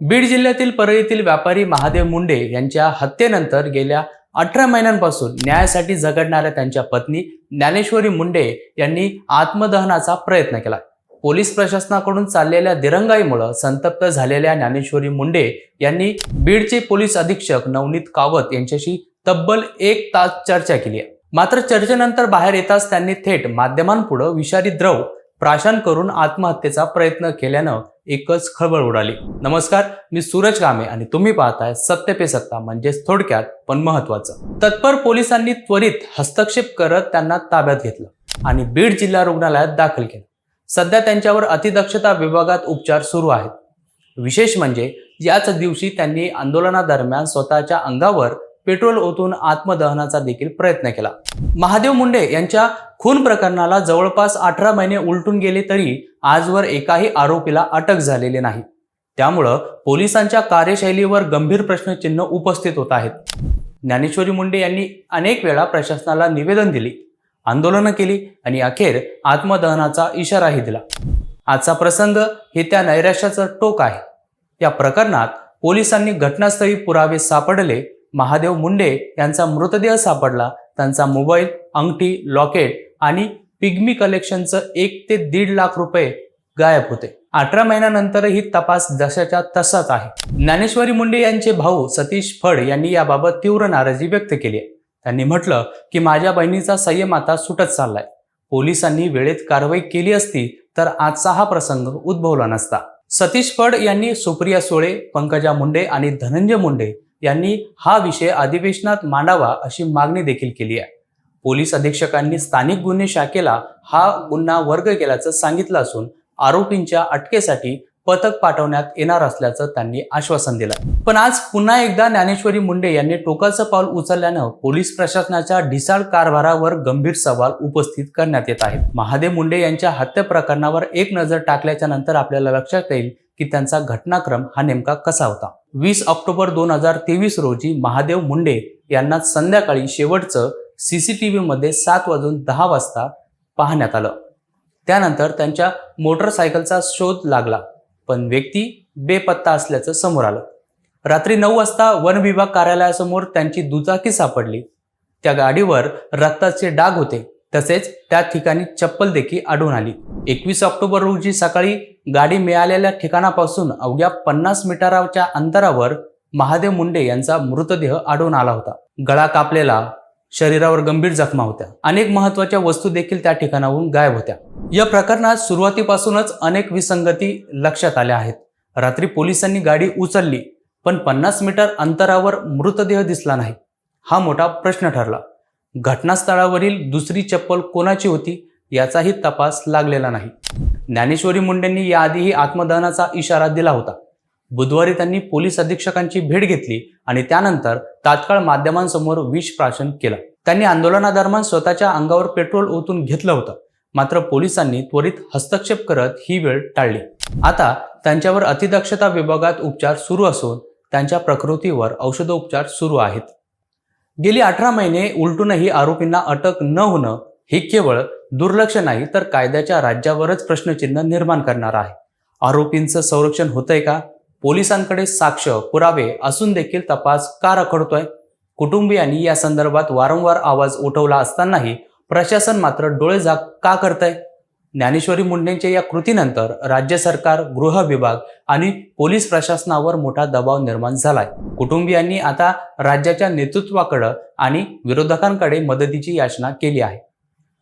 बीड जिल्ह्यातील परळीतील व्यापारी महादेव मुंडे यांच्या हत्येनंतर गेल्या अठरा महिन्यांपासून न्यायासाठी झगडणाऱ्या त्यांच्या पत्नी ज्ञानेश्वरी मुंडे यांनी आत्मदहनाचा प्रयत्न केला. पोलीस प्रशासनाकडून चाललेल्या दिरंगाईमुळे संतप्त झालेल्या ज्ञानेश्वरी मुंडे यांनी बीडचे पोलीस अधीक्षक नवनीत कावत यांच्याशी तब्बल एक तास चर्चा केली मात्र चर्चेनंतर बाहेर येताच त्यांनी थेट माध्यमांपुढे विषारी द्रव प्राशन करून आत्महत्येचा प्रयत्न केल्यानं एकच खळबळ उडाली. नमस्कार मी सूरज कामे आणि तुम्ही पाहताय सत्य पे सत्ता म्हणजेच थोडक्यात पण महत्वाचं तत्पर पोलिसांनी त्वरित हस्तक्षेप करत त्यांना ताब्यात घेतलं आणि बीड जिल्हा रुग्णालयात दाखल केलं. सध्या त्यांच्यावर अतिदक्षता विभागात उपचार सुरू आहेत. विशेष म्हणजे याच दिवशी त्यांनी आंदोलनादरम्यान स्वतःच्या अंगावर पेट्रोल ओतून आत्मदहनाचा देखील प्रयत्न केला. महादेव मुंडे यांच्या खून प्रकरणाला जवळपास अठरा महिने उलटून गेले तरी आजवर एकाही आरोपीला अटक झालेली नाही. त्यामुळं पोलिसांच्या कार्यशैलीवर गंभीर प्रश्नचिन्ह उपस्थित होत आहेत. ज्ञानेश्वरी मुंडे यांनी अनेक वेळा प्रशासनाला निवेदन दिली आंदोलनं केली आणि अखेर आत्मदहनाचा इशाराही दिला. आजचा प्रसंग हे त्या नैराश्याचं टोक आहे. या प्रकरणात पोलिसांनी घटनास्थळी पुरावे सापडले महादेव मुंडे यांचा मृतदेह सापडला. त्यांचा मोबाईल अंगठी लॉकेट आणि पिग्मी कलेक्शनचं एक ते दीड लाख रुपये गायब होते. अठरा महिन्यानंतरही तपास जशाच्या तसाच आहे. ज्ञानेश्वरी मुंडे यांचे भाऊ सतीश फड यांनी याबाबत तीव्र नाराजी व्यक्त केली आहे. त्यांनी म्हटलं की माझ्या बहिणीचा संयम आता सुटत चाललाय. पोलिसांनी वेळेत कारवाई केली असती तर आजचा हा प्रसंग उद्भवला नसता. सतीश फड यांनी सुप्रिया सुळे पंकजा मुंडे आणि धनंजय मुंडे यांनी हा विषय अधिवेशनात मांडावा अशी मागणी देखील केली आहे. पोलीस अधीक्षकांनी स्थानिक गुन्हे शाखेला हा गुन्हा वर्ग केल्याचं सांगितलं असून आरोपींच्या अटकेसाठी पथक पाठवण्यात येणार असल्याचं त्यांनी आश्वासन दिलं पण आज पुन्हा एकदा ज्ञानेश्वरी मुंडे यांनी टोकाचं पाऊल उचलल्यानं पोलीस प्रशासनाच्या ढिसाळ कारभारावर गंभीर सवाल उपस्थित करण्यात येत आहेत. महादेव मुंडे यांच्या हत्या प्रकरणावर एक नजर टाकल्याच्या नंतर आपल्याला लक्षात येईल की त्यांचा घटनाक्रम हा नेमका कसा होता? वीस ऑक्टोबर दोन हजार तेवीस रोजी महादेव मुंडे यांना संध्याकाळी शेवटचं सीसीटीव्ही मध्ये सात वाजून दहा वाजता पाहण्यात आलं. त्यानंतर त्यांच्या मोटरसायकलचा शोध लागला पण व्यक्ती बेपत्ता असल्याचं समोर आलं. रात्री नऊ वाजता वन विभाग कार्यालयासमोर त्यांची दुचाकी सापडली. त्या गाडीवर रक्ताचे डाग होते. तसेच त्या ठिकाणी चप्पल देखील आढळून आली. एकवीस ऑक्टोबर रोजी सकाळी गाडी मिळालेल्या ठिकाणापासून अवघ्या पन्नास मीटराच्या अंतरावर महादेव मुंडे यांचा मृतदेह आढळून आला होता. गळा कापलेला शरीरावर गंभीर जखमा होत्या. अनेक महत्त्वाच्या वस्तू देखील त्या ठिकाणाहून गायब होत्या. या प्रकरणात सुरुवातीपासूनच अनेक विसंगती लक्षात आल्या आहेत. रात्री पोलिसांनी गाडी उचलली पण पन्नास मीटर अंतरावर मृतदेह दिसला नाही हा मोठा प्रश्न ठरला. घटनास्थळावरील दुसरी चप्पल कोणाची होती याचाही तपास लागलेला नाही. ज्ञानेश्वरी मुंडेंनी याआधीही आत्मदहनाचा इशारा दिला होता. बुधवारी त्यांनी पोलीस अधीक्षकांची भेट घेतली आणि त्यानंतर तात्काळ माध्यमांसमोर विष प्राशन केलं. त्यांनी आंदोलनादरम्यान स्वतःच्या अंगावर पेट्रोल ओतून घेतलं होतं. मात्र पोलिसांनी त्वरित हस्तक्षेप करत ही वेळ टाळली. आता त्यांच्यावर अतिदक्षता विभागात उपचार सुरू असून त्यांच्या प्रकृतीवर औषधोपचार सुरू आहेत. गेली अठरा महिने उलटूनही आरोपींना अटक न होणं हे केवळ दुर्लक्ष नाही तर कायद्याच्या राज्यावरच प्रश्नचिन्ह निर्माण करणार आहे. आरोपींचं संरक्षण होतंय का? पोलिसांकडे साक्ष पुरावे असून देखील तपास का रखडतोय? कुटुंबियांनी या संदर्भात वारंवार आवाज उठवला असतानाही प्रशासन मात्र डोळे झाक का करतंय? ज्ञानेश्वरी मुंडेंच्या या कृतीनंतर राज्य सरकार गृह विभाग आणि पोलीस प्रशासनावर मोठा दबाव निर्माण झालाय. कुटुंबियांनी आता राज्याच्या नेतृत्वाकडे आणि विरोधकांकडे मदतीची याचना केली आहे.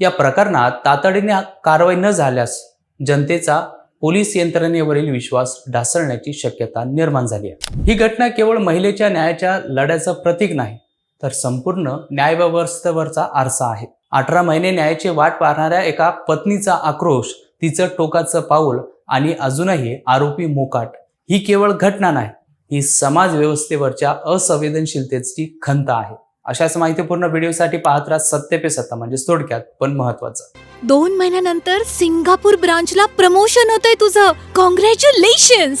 या प्रकरणात तातडीने कारवाई न झाल्यास जनतेचा पोलीस यंत्रणेवरील विश्वास ढासळण्याची शक्यता निर्माण झाली आहे. ही घटना केवळ महिलेच्या न्यायाच्या लढ्याचं प्रतीक नाही तर संपूर्ण न्यायव्यवस्थेवरचा आरसा आहे. अठरा महिने न्यायाची वाट पाहणाऱ्या एका पत्नीचा आक्रोश तिचं टोकाचं पाऊल आणि अजूनही आरोपी मोकाट. ही केवळ घटना नाही ही समाज व्यवस्थेवरच्या असंवेदनशीलतेची खंत आहे. अशाच माहितीपूर्ण व्हिडिओसाठी पाहत राहा सत्य पे सत्ता म्हणजे थोडक्यात पण महत्वाचं. दोन महिन्यानंतर सिंगापूर ब्रांचला प्रमोशन होतंय तुझं. कॉंग्रॅच्युलेशन्स